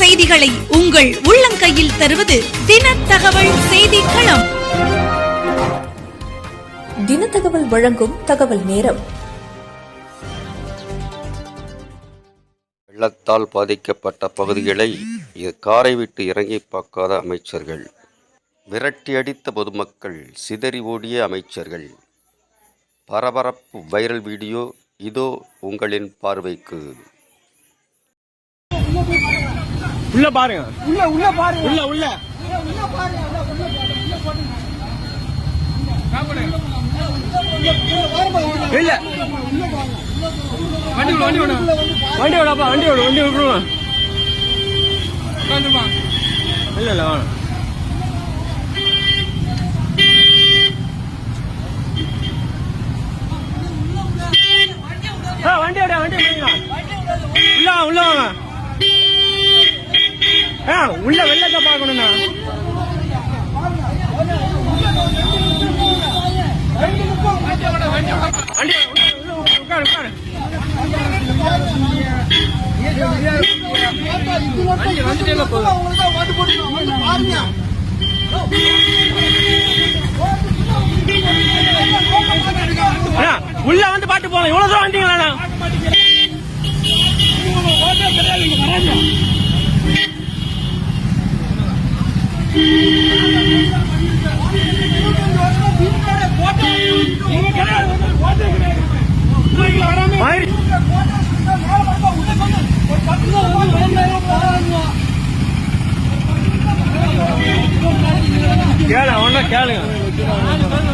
செய்திகளை உங்கள் உள்ளங்கையில் தருவது தின தகவல் செய்தி களம் தினத்தகவல் வழங்கும் தகவல் நேரம். வெள்ளத்தால் பாதிக்கப்பட்ட பகுதிகளை காரை விட்டு இறங்கி பார்க்காத அமைச்சர்கள். விரட்டி அடித்த பொதுமக்கள் சிதறி ஓடிய அமைச்சர்கள். பரபரப்பு வைரல் வீடியோ இதோ உங்களின் பார்வைக்கு. உள்ள பாருங்க உள்ள உள்ள பாருங்க உள்ள உள்ள இல்ல வண்டி விடு வண்டி விடு வண்டி விடப்பா வண்டி விடு வண்டி விடுருவா இல்ல இல்ல வேணாம் வண்டி விட வண்டி விடுங்க உள்ள வாங்க, உள்ள உள்ள வெள்ளத்தை பார்க்கணும்ண்ணா உள்ள, வந்து பாட்டு போகலாம் இவ்வளவு தூரம் வந்தீங்களா கேளு ஒன்னா கேளுங்க.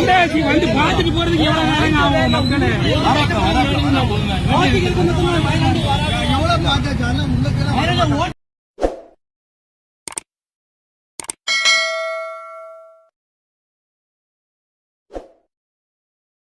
வந்து பாத்துட்டு போறதுக்கு எவ்வளவு நேரம் ஆகும் மக்களே?